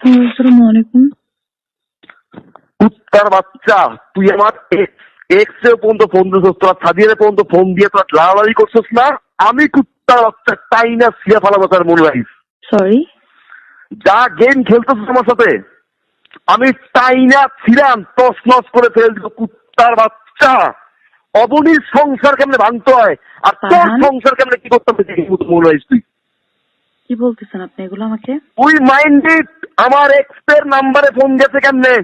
আসসালামু আলাইকুম। কুত্তার বাচ্চা তুই আমার এক্স পর্যন্ত ফোন দিছিস তোরা সাদিয়ার পর্যন্ত ফোন দিয়ে তোরা লাড়ালাড়ি করছিস না? আমি কুত্তার বাচ্চা সিয়া ফালাবো তার মনে রাখিস? সরি যা গেম খেলতেছিস আমার সাথে আমি তাই না ছিলাম তস নস করে ফেল দিব কুত্তার বাচ্চা। অবনীর সংসার কেমনে ভাঙতে হয়? আর তোর সংসার কেমনে কি করতে হবে মনে রাখিস তুই। কি বলতেছেন আপনি? এগুলো আমাকে? তুই মাইন্ডেড আমার এক্সের নাম্বারে ফোন গেছে কেমনে?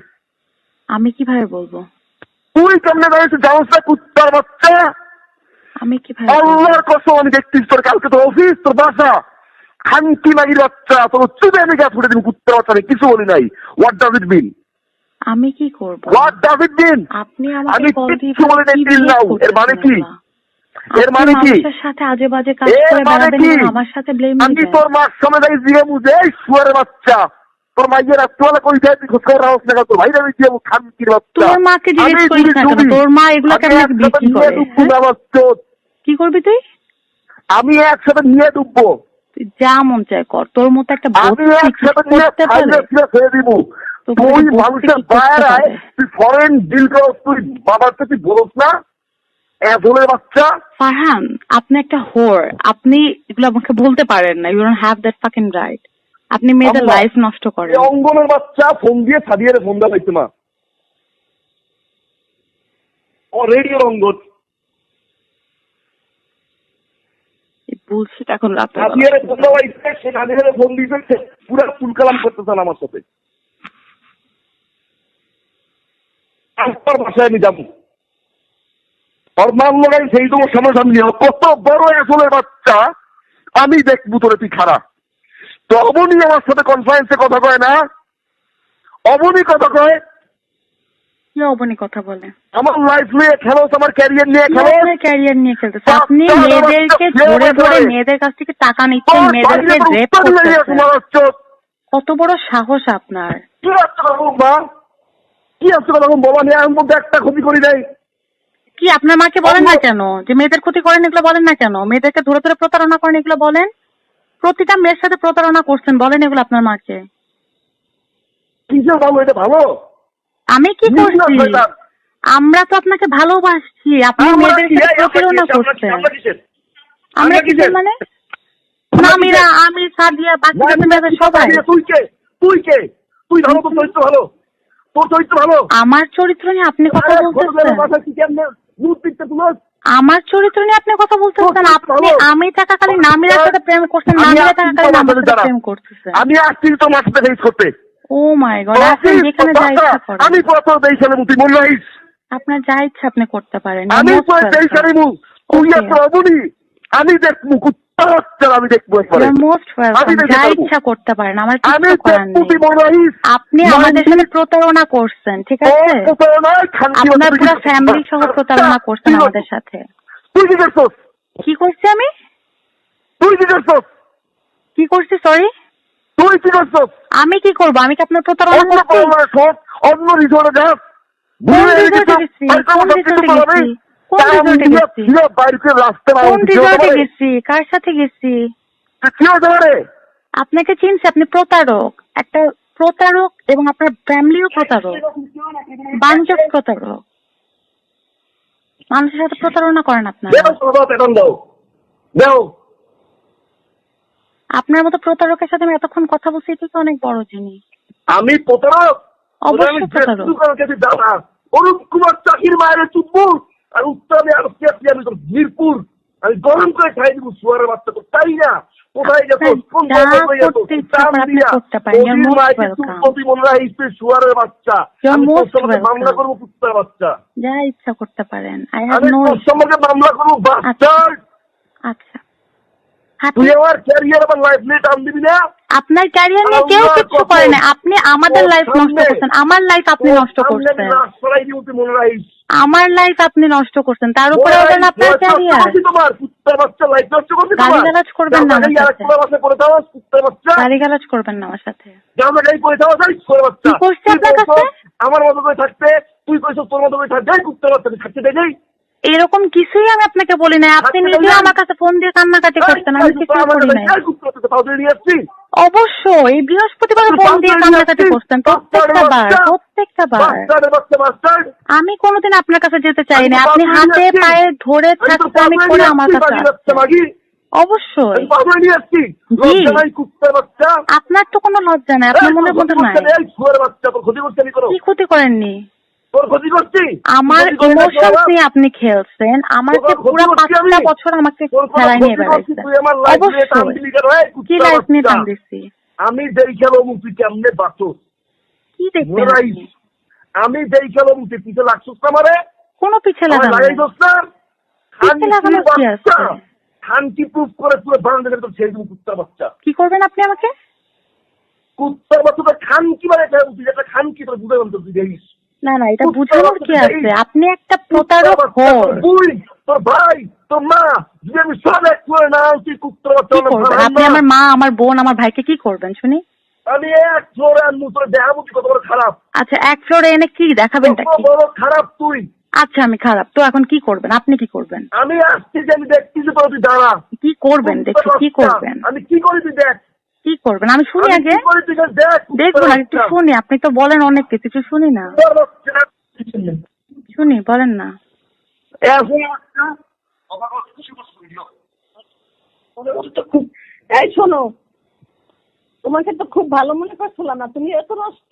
আমি কীভাবে বলব? তুই কেমনে দাঁড়িয়েছিস জানোস না কুত্তার বাচ্চা? আমি কীভাবে বলব? আল্লাহর কসম আমি দেখছিস তোর কালকে তোর অফিস তোর বাসা। খানকি মাগির বাচ্চা তোর চুপে আমি গা ফুটে দিন কুত্তার বাচ্চা আমি কিছু বলি নাই। হোয়াট ডাজ ইট মিন আমি কি করব? হোয়াট ডাজ ইট মিন আপনি আমাকে আমি কল দিয়ে কিচ্ছু বলি নাই কি এর মানে কি? এর মানে কি? সাথে আজে বাজে কাজ করে মানে বেড়াবেন আমার সাথে ব্লেম আমি তোর মার সামনে দাঁড়িয়ে দিয়ে বুঝে শুয়ারের বাচ্চা তোর মাইয়ের রাত্রিবেলা কই যায়? তুই খোঁজ রাখস না তোর ভাই আমি দিয়ে খানকির বাচ্চা? তোর মাকে জিজ্ঞেস করিস না কেন? তোর মা এগুলো একসাথে বিক্রি করে হ্যাঁ? কি করবি তুই? আমি একসাথে নিয়ে ডুববো। তুই যা মন চায় কর তোর মতো একটা আমি একসাথে নিয়ে খেয়ে দিব? তুই মানুষের বাইরে তুই ফরেন ডিল করস তুই বাবার তুই বলস না? বাচ্চা? ফারহান আপনি একটা হোর আপনি এগুলো আমাকে বলতে পারেন না। You don't have that fucking right আপনি মেয়েদের লাইফ নষ্ট করেন। অঙ্গনের বাচ্চা ফোন দিয়ে সাদিয়ারে ফোন দেওয়া হয়েছে মা। অলরেডি অঙ্গন বুলশিট এখন রাতে সাদিয়ারে ফোন দেওয়া হয়েছে সে সাদিয়ারে ফোন দিয়েছে পুরা ফুল কালাম করতেছেন আমার সাথে। আমার বাসায় আমি যাব। ওর লাগাই সেই তোমার সামনাসামনি হোক। কত বড় আসলে বাচ্চা আমি দেখব তোরে তুই খারাপ তো অবনী আমার সাথে কনফারেন্সে কথা কয় না? অবনী কথা কয়? কথা বলে? আমার লাইফ নিয়ে আমার ক্যারিয়ার নিয়ে ক্যারিয়ার নিয়ে খেলতেছে আপনি মেয়েদেরকে ধরে। মেয়েদের কাছ থেকে টাকা নিচ্ছেন মেয়েদেরকে রেপ উত্তর মিলে গেছে, করতেছেন কত বড় সাহস আপনার। কি আসছে কথা নিয়ে আমি একটা ক্ষতি করি নাই কি আপনার মাকে বলেন না কেন? যে মেয়েদের ক্ষতি করেন এগুলো বলেন না কেন? মেয়েদেরকে ধরে ধরে প্রতারণা করেন এগুলো বলেন? প্রতিটা মেয়ের সাথে প্রতারণা করছেন বলেন এগুলো আপনার মাকে। কিসের এটা ভালো? আমি কি করছি? আমরা তো আপনাকে ভালোবাসছি আপনি মেয়েদের সাথে প্রতারণা? করছেন? আমরা কিসের? মানে? আমিরা আমি সাদিয়া বাকি সবাই। তুই কে? তুই কে? তুই ভালো তোর চরিত্র ভালো। তোর চরিত্র ভালো? আমার চরিত্র নিয়ে আপনি কথা বলতেছেন? দুধ তুলোস? আমার চরিত্র নিয়ে আপনি কথা বলতেছেন আপনি আমি থাকা খালি নামিরার সাথে প্রেম করছেন নামিরা আসছি খালি তোমার সাথে প্রেম করতেছেন আমি আসছি তোমার সাথে ফেস করতে। ও মাই গড আপনি যেখানে তোর যা ইচ্ছা করেন। আমি কত দেই সালে মুতি মন রাখিস আপনার যা ইচ্ছা আপনি করতে পারেন আমি তো দেই সালে মু তুই প্রভুনি এত অবনি আমি দেখ বাচ্চা আমি দেখব একবারে You're most welcome. আমি যা ইচ্ছা করতে পারেন আমার কিছু করার তুই নেই রাখিস আপনি আমাদের সাথে প্রতারণা করছেন ঠিক আছে? আপনার পুরো ফ্যামিলি সহ প্রতারণা করছেন আমাদের সাথে। কি করছিস? করছি আমি? তুই কি করছিস? কি করছি সরি তুই কি করছিস? আমি কি করব? আমি কি আপনার প্রতারণা করছি? অন্য কার সাথে গেছি? আপনাকে চিনছি আপনি প্রতারক। একটা প্রতারক এবং আপনার ফ্যামিলিও প্রতারক। বাঞ্চক প্রতারক। মানুষের সাথে প্রতারণা করেন আপনারা। আপনার মতো প্রতারকের সাথে আমি এতক্ষণ কথা বলছি এটা তো অনেক বড় জিনিস। আমি প্রতারক? অবশ্যই প্রতারক। অরূপ কুমার চাকির মায়ের চুপবুর আর উত্তরে আর কে আমি তোর মিরপুর আমি গরম করে খাই দিব সুয়ারের বাচ্চা তো তাই না কোথায় গেছো আপনার কোন যা জায়গায় কোথায় গেছো? করতে ইচ্ছা চাম করে আপনি দিয়া। করতে পারেন। You're Abhir most মায়েকে welcome. চুপপতি রাখিস সুয়ারের বাচ্চা. মামলা করব কুত্তার বাচ্চা যা ইচ্ছা করতে পারেন আই আমি তোর সম্পর্কে মামলা করব আচ্ছা হাঁটুন। তুই আমার ক্যারিয়ার আমার লাইফ নিয়ে টান দিবি না আপনার ক্যারিয়ার নিয়ে কেউ কসম। করে না আপনি আমাদের লাইফ নষ্ট করছেন আমার লাইফ আপনি নষ্ট করছেন মনে রাখিস আমার লাইফ আপনি নষ্ট করছেন তার উপরে আপনার ক্যারিয়ার তোমার গালিগালাজ করবেন না বাচ্চা। গালিগালাজ করবেন না আমার সাথে। কি করছি আপনার কাছে? আমার মতো করে থাকতে তুই কইছো তোর মতো করে থাকতে এই কুত্তার বাচ্চা থাকতে এরকম কিছুই আমি আপনাকে বলি নাই। আপনি নিজে আমার কাছে ফোন দিয়ে কান্নাকাটি করতেন আমি কিছুই করি নাই। অবশ্যই বৃহস্পতিবার ফোন দিয়ে করতেন প্রত্যেকটা বার প্রত্যেকটা বার। আমি কোনোদিন আপনার কাছে যেতে চাই না আপনি হাতে পায়ে ধরে থাকতে আমি করে আমার কাছে অবশ্যই। আপনার তো কোনো লজ্জা নাই আপনার মনের মধ্যে নাই। কি ক্ষতি করেননি? তোর ক্ষতি করছি? আমার ক্ষতি করে না ইমোশন তোরা? নিয়ে আপনি খেলছেন। আমাকে পুরো পাঁচটা বছর আমাকে খেলায় নিয়ে বেড়াইছেন। অবশ্যই। কুত্তা কি লাইফ নিয়ে। টান দিচ্ছি আমি মুক্তি কেমনে বাঁচো কি দেখবেন? আমি যেই খেলো মুক্তি পিছে লাগছিস না মারে কোনো পিছে লাগানো না। পিছে কি আছে? প্রুফ করে পুরো বারান্দা তোর ছেড়ে দেবো কুত্তার বাচ্চা। কি করবেন আপনি আমাকে? কুত্তার বাচ্চা তো খানকি মানে একটা তুই একটা খানকি তোর বুঝে গেল তুই দেখিস। না না এটা বুঝানোর কি আছে? আপনি একটা প্রতারক হন। তোর ভাই তোর মা যদি আমি করে না তুই কুত্তার আপনি আমার মা আমার বোন আমার ভাইকে কি করবেন শুনি? আমি এক ফ্লোরে আনব তোর দেখাবো কি কত বড় খারাপ। আচ্ছা এক ফ্লোরে এনে কি বড় খারাপ তুই? আচ্ছা আমি খারাপ। তো এখন কি করবেন? আপনি কি করবেন? আমি আসছি যে আমি দেখছি যে তুই দাঁড়া। কি করবেন? দেখি কি করবেন? আমি কি করি তুই দেখ? কি করবেন? আমি শুনি আগে। দেখব না একটু শুনি। আপনি তো বলেন অনেক কিছু শুনি না। শুনি বলেন না। এই শোনো। তোমাকে তো খুব ভালো মনে করছিলাম না তুমি এত নষ্ট।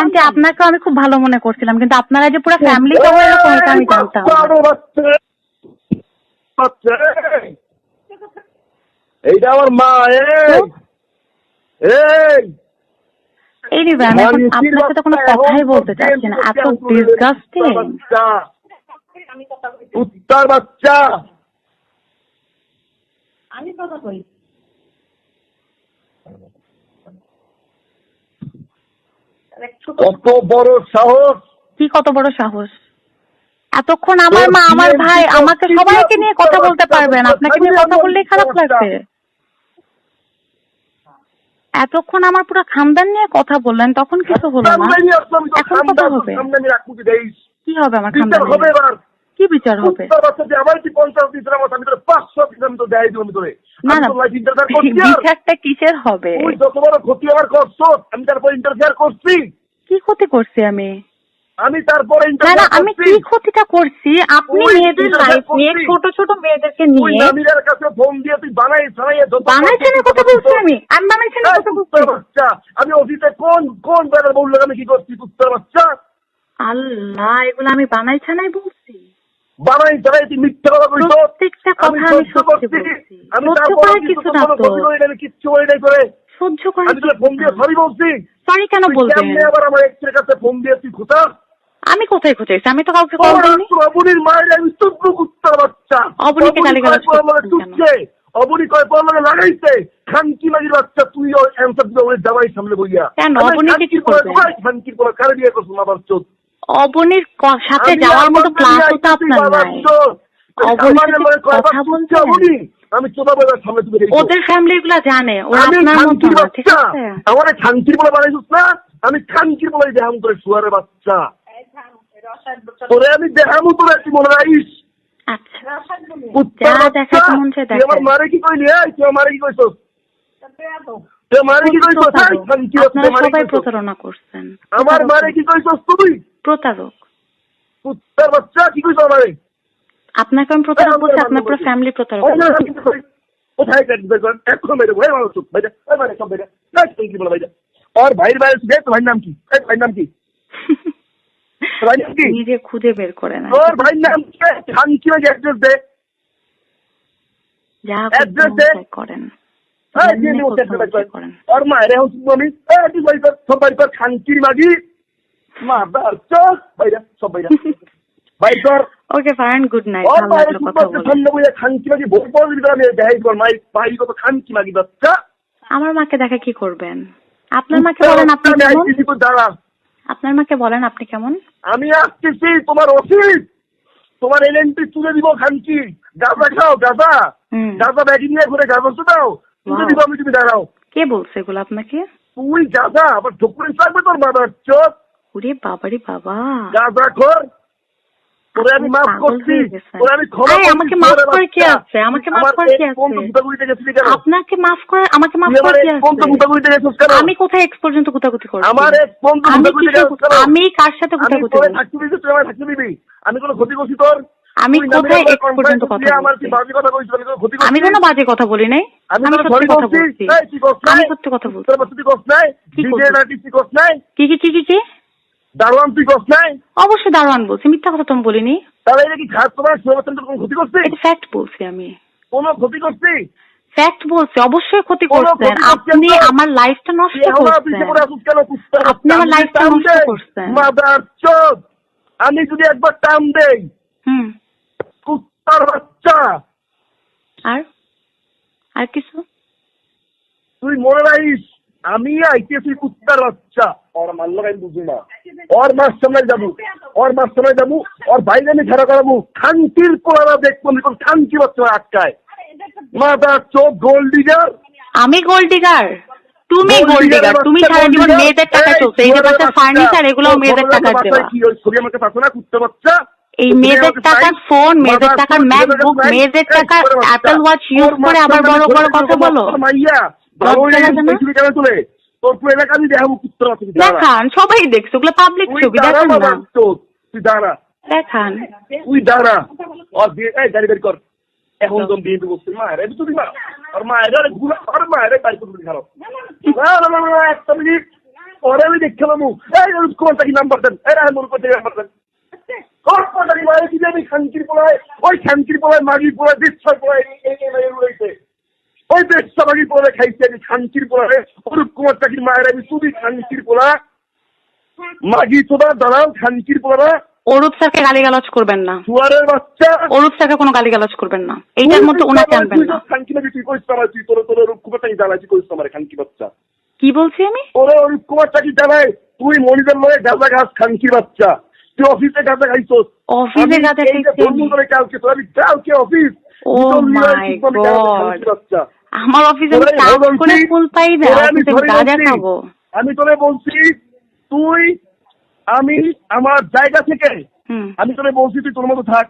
আন্টি আপনাকে আমি খুব ভালো মনে করছিলাম কিন্তু আপনারা যে পুরো ফ্যামিলি সহ এরকম এটা আমি জানতাম। এইটা আমার মা এই! এই এই আমি আপনার সাথে কোনো বাচ্চা, কথাই বলতে চাচ্ছি না। এত ডিসগাস্টিং বাচ্চা, আমি কথা কই কুত্তার বাচ্চা। আমি কথা কই। কত বড় সাহস। কি কত বড় সাহস? এতক্ষণ আমার মা আমার ভাই আমাকে সবাইকে নিয়ে কথা বলতে পারবেন আপনাকে নিয়ে কথা বললেই খারাপ লাগছে এতক্ষণ আমার পুরো খানদান নিয়ে কথা বললেন তখন কিছু হলো না এখন কথা হবে। কি হবে আমার খামদান খানদান? হবে এবার। কি বিচার হবে? কি পঞ্চাশ দিনের মতো আমি পাঁচশো দেয় দিব আমি না না বিচারটা কিসের হবে? যত বড় ক্ষতি আমার করছ আমি তারপর ইন্টারফেয়ার করছি। কি ক্ষতি করছি আমি? আমি তারপরে না না আমি কি ক্ষতিটা করছি? আপনি মেয়েদের লাইফ নিয়ে ছোট ছোট মেয়েদেরকে নিয়ে নামিরার কাছে ফোন দিয়ে তুই বানাই বানাইছেন কথা বলছি আমি। আমি বানাইছেন কথা বলছি। বাচ্চা আমি অতীতে কোন কোন বেড়ার বলল আমি কি করছি কুত্তার বাচ্চা? আল্লাহ এগুলো আমি বানাইছে নাই বলছি। বানাই সানাই তুই মিথ্যা কথা প্রত্যেকটা কথা আমি সত্যি বলছি। আমি তারপরে কিছু না তো। করি আমি কিচ্ছু করি নাই করে। সহ্য করার আমি তোকে ফোন দিয়ে সরি বলছি। সরি কেন বলবেন? কেমনে আবার আমার এক্সের কাছে ফোন দিয়ে তুই খোঁতা আমি কোথায় খুঁজেছি আমি তো কাউকে কল দিইনি অবনীর মায়ের আমি কুত্তার বাচ্চা। অবনীকে? টুকছে? অবনী কয় পর লগে লাগাইছে? খানকি মাগির বাচ্চা তুই অ্যান্সার দিবে জামাই সামনে বইয়া। কেন? অবনীকে কি করবে? খানকির পরে কারে বিয়ে করছ চোদ অবনীর সাথে যাওয়ার মতো ক্লাসও তো আপনার নাই। অবনীর কথা বলছেন? অবনী? আমি চোদা সামনে তুমি ওদের ফ্যামিলি গুলা জানে ওরা আমি আপনার মতো খানকির ঠিক বাচ্চা। আছে? আমার খানকির বলে বানাইছিস না? আমি খানকির বলে দেহাম করে শুয়ারের বাচ্চা। তোরে আমি তোরে মনে রাখিস? আচ্ছা। বাচ্চা, দেখাতে মন আমার মারে কি কইলি তুই মারে কি কইছস? আমার মারে কি কইছস তুই? প্রতারক। কুত্তার বাচ্চা কি আমারে? আপনাকে আমি প্রতারক বলছি আপনার পুরো ফ্যামিলি প্রতারক? কোথায় কাটবি বের এখন মেরে ভাই মানে সব ভাইটা না কি বলে আর ভাইয়ের দেখ ভাইয়ের নাম কি? ভাইয়ের নাম কি তোর ভাইয়ের নাম কি নিজে খুঁজে বের করে না। তোর ভাইয়ের নাম খানকি মাঝে অ্যাড্রেস দে যা করতে দে। করেন। হ্যাঁ, মায়ের আমি তুই সব মাগি। মা সব ওকে ফাইন গুড নাইট ভালো লাগল কথা বলে খানকি মাগি ভোট পাওয়ার ভিতরে আমি দেখাই কর মাই ভাই কত খানকি মাগি বাচ্চা আমার মাকে দেখা কি করবেন? আপনার মাকে বলেন আপনি আমি আপনার মাকে বলেন আপনি কেমন? আমি আসতেছি তোমার অফিস তোমার এলএনপি তুলে দিব খানকি। গাঁজা খাও গাঁজা। গাঁজা ব্যাগি নিয়ে ঘুরে গাঁজা দাও তুলে দিব আমি তুমি দাঁড়াও। কে বলছে এগুলো আপনাকে? তুই গাঁজা আবার ঢুকুরে থাকবে তোর মাদার চোখ। ওরে বাবারে বাবা। গাঁজা খোর। তোরে আমি মাফ করছি। তোরে আমি ক্ষমা করছি, আমাকে মাফ করে কি আছে? আমাকে মাফ করে কি ex বন্ধু গুতাগুতিতে গেছিলি কেন? আপনাকে মাফ করে আমাকে মাফ করে কি ex বন্ধু গুতাগুতিতে গেছিস কেন? আমি কোথায় এক্স পর্যন্ত গুতাগুতি করছি? আমার ex আমি গুতাগুতিতে গেছিস আমি কার সাথে গুতাগুতি করছি? থাকতে দিয়েছি, তুই আমার থাকতে দিবি। আমি কোনো ক্ষতি করছি তোর? আমি কোথায় নামে পর্যন্ত কথা বলছি? বাজে কথা কইছিস আমি কোনো বাজে কথা বলি নাই। আমি সত্যি কথা বলছি। আমি সত্যি কথা বলছি। কি কি কি কি? দারোয়ান তুই নাই? অবশ্যই দারোয়ান বলছি মিথ্যা কথা তো আমি বলিনি। তাহলে এটা কি তোমার? কোনো ক্ষতি করছি? এটা ফ্যাক্ট বলছি আমি। কোনো ক্ষতি করছি? ফ্যাক্ট বলছি অবশ্যই ক্ষতি করছেন আপনি আমার লাইফটা নষ্ট করছেন। আপনি আমার আমি লাইফটা নষ্ট করছেন। মাদার চোদ। আমি যদি একবার টান দেই হুম। কুত্তার বাচ্চা। আর? আর কিছু? তুই মনে রাখিস আমি আইতেছি কুত্তার বাচ্চা। না ওর মাস সামনে যাব ওর মাস সামনে যাব ওর বাইরে আমি খেলা করাবো খানকির পোলারা দেখব খানকি বাচ্চা আটকায় মাদার চোদ গোল্ড ডিগার আমি গোল্ড ডিগার তুমি ডিগারের ডিগার তুমি সারা জীবন। মেয়েদের টাকা চলছে এই যে বাচ্চা। ফার্নিচার এগুলো মেয়েদের টাকা দেওয়া কি ওই ছবি আমাকে পাঠো না কুত্তার বাচ্চা এই তুমি মেয়েদের টাকার? ফোন মেয়েদের টাকার ম্যাকবুক মেয়েদের এই, অ্যাপেল ওয়াচ ইউজ করে আবার বড় বড় কথা বলো মাইয়া ভালো লাগে না? ছবি কেন তোলে তোর পুরো এলাকা আমি দেখাবো কুত্তার বাচ্চা দেখান সবাই দেখছে ওগুলো পাবলিক তুই ছবি দেখান না তুই দাঁড়া দেখান তুই দাঁড়া আর দিয়ে এই গাড়ি বের কর এখন তো বিএনপি বলছি মায়ের এটা তুই মা আর মায়ের আরে গুলা আর মায়ের বাড়ি করে খারাপ না না না না একটা মিনিট পরে আমি পাবো এই কোনটা কি নাম্বার দেন এই রাহেন মনে করতে নাম্বার দেন কোনটা কি মায়ের কি জানি খানকির পোলায় ওই খানকির পোলায় মাগির পোলায় বিশ্বর পোলায় এই এই এই রয়েছে ওই বেশা পোলায় খাইছে আমি খানকির পোলায় অরূপ কুমার চাকির মায়ের আমি তুই খানকির পোলা মাগি তোরা দাঁড়াও খানকির পোলা অরূপ স্যারকে গালিগালাজ করবেন না। সুয়ারের বাচ্চা। অরূপ স্যারকে কোনো গালিগালাজ করবেন না। এইটার মধ্যে ওনাকে আনবেন না। খানকি তুই আমার তুই তোর তোর রূপ কুমার চাকি জ্বালাই তুই কইস আমার খানকি বাচ্চা। কি বলছি আমি? ওরে রূপ কুমার চাকি জ্বালাই তুই মনিদের লয়ে গাঁজা ঘাস খানকি বাচ্চা। তুই অফিসে গাঁজা খাইছস। অফিসে গাঁজা এই যে খাইছি ধর্ম আমি? করে কালকে তোর আমি কালকে অফিস। ও মাই গড বাচ্চা। আমার অফিসে আমি কাজ বলছি, করে ফুল পাই না অফিসে গাঁজা খাব। আমি তোরে বলছি তুই আমি আমার জায়গা থেকে আমি তোরে বলছি তুই তোর মতো থাক।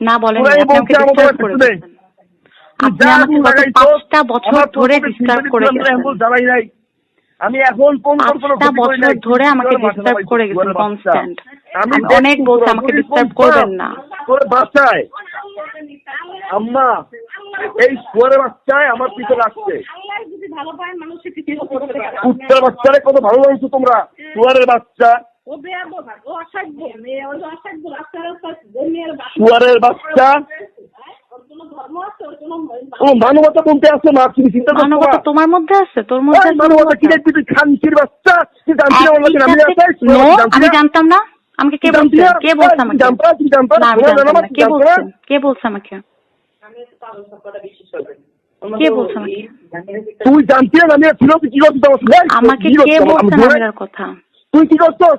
না বলেন আপনি আমাকে। আপনি গত পাঁচটা বছর ধরে ডিস্টার্ব করে গেছেন আমি এখন কোন পাঁচটা বছর ধরে আমাকে ডিস্টার্ব করে গেছেন কনস্ট্যান্ট আমি অনেক বলছি আমাকে ডিস্টার্ব করবেন না। তোর আম্মা এই শুয়ারের বাচ্চায় আমার পিছে লাগছে আল্লাহ যদি ভালো পায় মানুষের কিছু করতে পারে। কুত্তার বাচ্চারে কত ভালো লাগছো তোমরা শুয়ারের বাচ্চা। শুয়ারের বাচ্চা। ও মানবতা বলতে আসছে না তুমি চিন্তা মানবতা তোমার মধ্যে আছে তোর মধ্যে মানবতা কি মানবতা? দেখবি তুই খানকির বাচ্চা তুই জানতি না আমি জানতাম না। আমাকে কে বলছে? কে বলছে আমাকে? কে বলছে আমাকে? কে বলছে তুই জানতি না আমি তুই কি করছিস আমার আমাকে কে করছিস? বলছে? আমি কথা? তুই কি করছিস?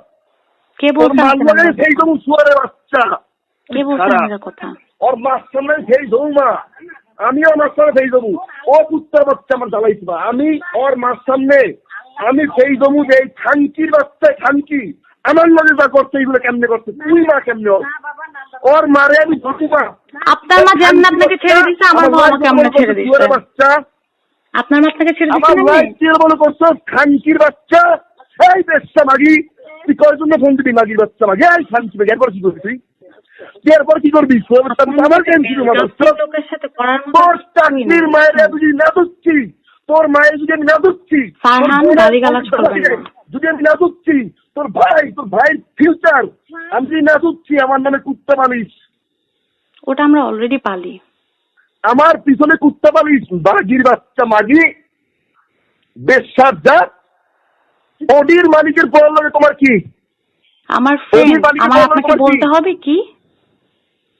কে সেই কথা? জমু বাচ্চা। কে। নামিরার কথা? ওর মার সামনে সেই আমিও আমার সামনে সেই জমু ও কুত্তার বাচ্চা আমার জ্বালাইছি আমি ওর মার সামনে আমি সেই জমু যে এই খানকির বাচ্চা খানকি। আমার মনে যা করছে এইগুলো কেমনে করছে? তুই মা কেমনে ওর? মারে আমি ধরবো আপনার মা যেমন আপনাকে ছেড়ে দিছে আমার মা আমাকে আমরা ছেড়ে দিছে বাচ্চা। আপনার মা আপনাকে ছেড়ে আমার দিচ্ছে লাইফ কি মনে করছ খানকির বাচ্চা? এই বেশা মাগি তুই কয় জন্য ফোন দিবি মাগির বাচ্চা মাগি। এই খানকি মাগি এরপর কি করবি তুই? এরপর কি করবি? আমার কেন ছিল মতো তোর চাকরির মায়ের যদি না দুচ্ছি তোর মায়ের যদি আমি না দুচ্ছি যদি আমি না দুচ্ছি তোর ভাই তোর ভাইয়ের ফিউচার আমি যদি না দুচ্ছি আমার নামে কুত্তা পালিস ওটা আমরা অলরেডি পালি। আমার পিছনে কুত্তা পালিস বাগির বাচ্চা মাগি বেশ যা ওডির মালিকের পড়ার লগে তোমার কি? আমার ফ্রেন্ড আমার আপনাকে বলতে হবে কি?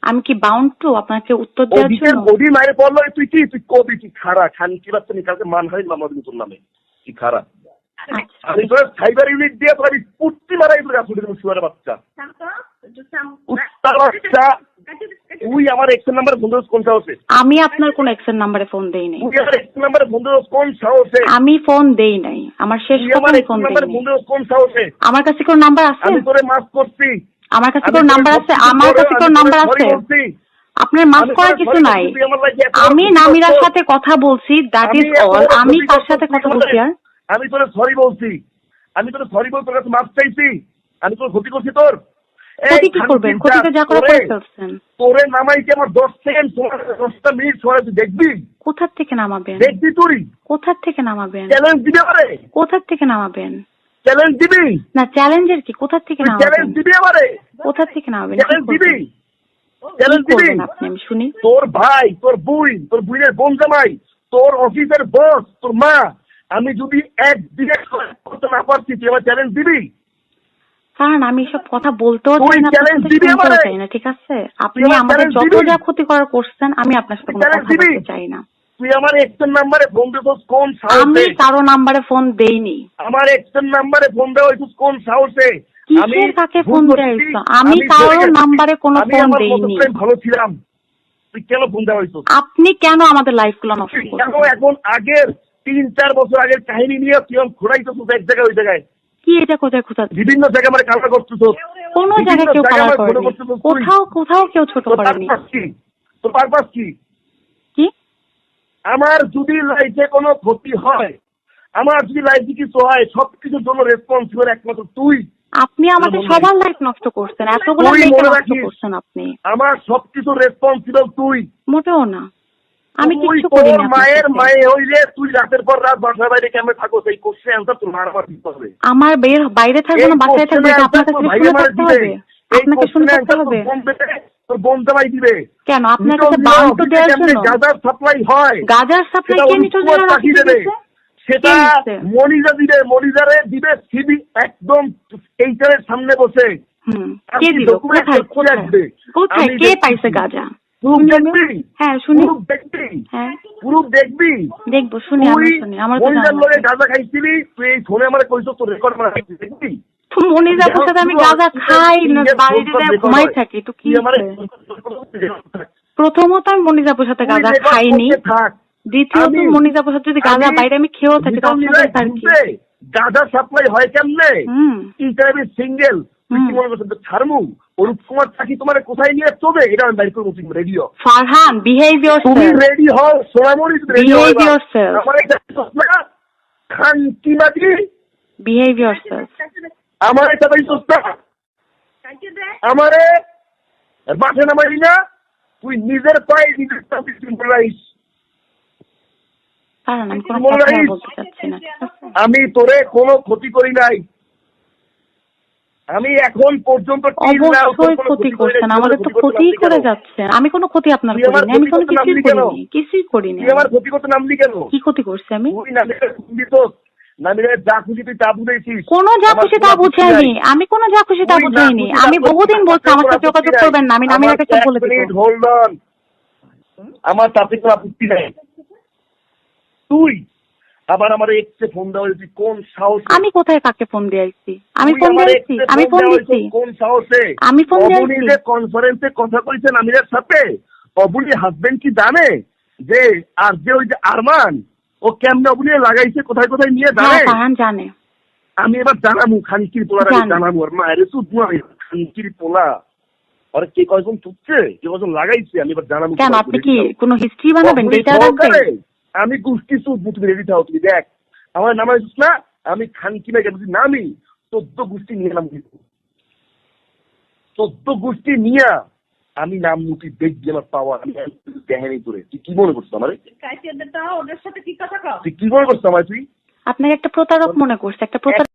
আমি কি বাউন্ড টু আপনাকে উত্তর দেওয়ার জন্য? ওডির মায়ের পড়ার লগে তুই কি? তুই কবি কি খারা খানকি বাচ্চা নিকালকে মানহানি মামলা দিবি তোর নামে। কি খারা। আচ্ছা। আমি তোর ফাইবার ইউনিট দিয়ে তোর আমি পুট্টি মারাই তোর গাছ উঠে শুয়ারে বাচ্চা। বাচ্চা তুই আমার এক্সেল নাম্বার বন্ধু কোন সাহসে? আমি আপনার কোন এক্সের নাম্বারে ফোন দেই নাই। তুই আমার এক্সেল নাম্বার বন্ধু কোন সাহসে? আমি ফোন দেই নাই। আমার শেষ এক্সেল ফোন নাম্বার দেই নাই। আমার কাছে কোন নাম্বার আছে? আমি তোরে মাফ করছি। আমার কাছে তোর তোরে নাম্বার আছে? আমার কাছে তোর তোরে নাম্বার আছে? আপনার মাফ করার কিছু নাই। আমি নামিরার সাথে কথা বলছি দ্যাট ইজ অল আমি কার সাথে কথা বলছি আর? আমি তোরে সরি বলছি। আমি তোরে সরি বলতে তোর কাছে মাফ চাইছি। আমি তোর ক্ষতি করছি তোর। ক্ষতি কি করবেন? খানকির ক্ষতি তো যা করে করে ফেলছেন তোরে নামাইতে আমার দশ সেকেন্ড সময় দশটা মিনিট সময় তুই দেখবি? কোথার থেকে নামাবেন? দেখবি তুই কোথার থেকে নামাবেন? চ্যালেঞ্জ দিবি আমারে কোথার থেকে নামাবেন? চ্যালেঞ্জ দিবি? না চ্যালেঞ্জের কি? কোথার থেকে তুই চ্যালেঞ্জ দিবি আমারে? কোথার থেকে কি চ্যালেঞ্জ দিবি? চ্যালেঞ্জ দিবি? আপনি? আমি শুনি। তোর ভাই তোর বুই তোর বোন জামাই তোর অফিসের বস তোর মা আমি যদি এক করতে না পারছি তুই আমার চ্যালেঞ্জ দিবি? কারণ আমি এসব কথা বলতেও চাই না? চাই না ঠিক আছে? আপনি আমাদের যত যা ক্ষতি করার করছেন আমি আপনার সাথে কোনো challenge কথা বলতে চাই না। তুই আমার এক্সের নাম্বারে ফোন দিছিস কোন আমি কারও নাম্বারে ফোন দেইনি। আমার এক্সের নাম্বারে ফোন দেওয়া হয়েছিস কোন সাহসে? কিসের কাকে ফোন হয়েছে? আমি কারও নাম্বারে কোনো ফোন দেইনি। করে ভালো ছিলাম। তুই কেন ফোন দেওয়া হয়েছিস আপনি কেন আমাদের লাইফগুলো নষ্ট করছেন? এখন আগের তিন চার বছর আগের কাহিনী নিয়ে তুই ঘোরাইছিস এক জায়গায় ওই জায়গায়? কি এটা কোথায় কোথায় বিভিন্ন জায়গায় আমার কালার করছিস কোনো জায়গায় কেউ কালার করেনি। কোথাও কোথাও কেউ ছোট করেনি। তোর পারপাস কি? আমার যদি লাইফে কোনো ক্ষতি হয় আমার যদি লাইফে কিছু হয় সবকিছুর জন্য রেসপন্সিবল একমাত্র তুই। আপনি আমাদের সবার লাইফ নষ্ট করছেন। এতগুলো মেয়েকে নষ্ট করছেন আপনি। আমার সবকিছু রেসপন্সিবল তুই। মোটেও না। আমি তোর করিনি আপনার মায়ের মায়ে হইলে তুই রাতের পর রাত বাসায় বাইরে কেমন থাকো? সেই কোশ্চেন অ্যান্সার তোর মার আমার দিতে হবে। আমার বের বাইরে থাকব না বাসায় থাকব আপনার কাছে তোর শুনে থাকতে হবে? আপনাকে question শুনে থাকতে হবে? তোর বোন দেবে, তোর বোন জামাই দিবে কেন আপনার কাছে বাউন্ড অফিসে দেওয়ার জন্য। গাঁজার সাপ্লাই হয়? গাজার সাপ্লাই সেটা কে ওই নিটল কুয়ার জেলার পাখি অফিসে দেবে। সেটা মনিজা দিবে। মনিজারে দিবে সিবি একদম এইটারের সামনে বসে। কে দিল? কোথায়? কোথায় কে পাইছে গাজা? প্রুফ দেখবি? হ্যাঁ শুনি। প্রুফ দেখবি? হ্যাঁ। প্রুফ দেখবি? দেখব শুনি আমি শুনি আমার তো মনিজার লগে। গাঁজা খাইছিলি তুই এই ফোনে আমার কইছো তোর রেকর্ড মারা দেখবি? তো মনিজ আপুর সাথে আমি গাঁজা খাই না বাড়িতে যায় ঘুমাই থাকি তো কি প্রথমত আমি মনিজ আপুর সাথে গাঁজা খাইনি। দ্বিতীয়ত মনিজ আপুর সাথে যদি গাঁজা বাইরে আমি খেয়েও থাকি তার কি? গাঁজা সাপ্লাই হয় কেমনে? ইন্টারভিউ সিঙ্গেল কোথায় নিয়ে চলে এটা আমি বাইর করব তুমি রেডিও ফারহান বিহেভ তুমি রেডি হও সোনামণি রেডি হও আমার একটা খান কি আমার এটা ভাই সস্তা আমারে মাঠে নামাইলি না তুই নিজের পায়ে নিজের তুই বলাইস আমি তোরে কোনো ক্ষতি করি নাই। আমি এখন পর্যন্ত অবশ্যই ক্ষতি করছেন আমাদের আমার তো ক্ষতি ক্ষতিই করে? যাচ্ছেন। আমি কোনো ক্ষতি আপনার আমার করিনি আমি কোনো কিছুই? করিনি কিছুই করিনি আমার ক্ষতি করতে নামলি কেন? কি ক্ষতি করছি আমি? কোনো যা খুশি তা বুঝাইনি। আমি কোনো যা খুশি তা বুঝাইনি। আমি বহুদিন বলছি আমার সাথে যোগাযোগ করবেন না আমি নামের আমার বলে দিব। আমার তাতে কোনো আপত্তি নাই। তুই আবার আমার এক্সে ফোন দেওয়া তুই কোন সাহস? আমি কোথায় কাকে ফোন দিয়েছি? আমি ফোন দিয়েছি আমি ফোন হয়েছে কোন সাহসে? আমি ফোন দিয়েছি। কনফারেন্সে কথা কইছেন আমিরের সাথে অবনী হাজবেন্ড কি জানে যে আর যে ওই যে আরমান ও কেমনে অবনী লাগাইছে কোথায় কোথায় নিয়ে হ্যাঁ জানে জানে। আমি এবার জানাব খানকির আমি জানাব। আর মায়ের আমি খানকির পোলা। আর কে কয়জন তুচ্ছে? কে কয়জন লাগাইছে? আমি এবার জানাব কেন আপনি কি কোনো হিস্ট্রি বানাবেন? ডেটা রাখবেন আমি গোষ্ঠী সুদ তুমি রেডি থাও তুমি দেখ। আমার নাম আছিস না আমি খানকি না গেছি নামি চোদ্দ গোষ্ঠী নিয়ে নাম চোদ্দ গোষ্ঠী নিয়ে আমি নাম মুটি দেখবি আমার পাওয়া আমি দেখেনি করে তুই কি মনে করছিস আমার? ওদের সাথে কি কথা কও? তুই কি মনে করছিস আমার তুই? আপনাকে একটা প্রতারক মনে করছে একটা প্রতারক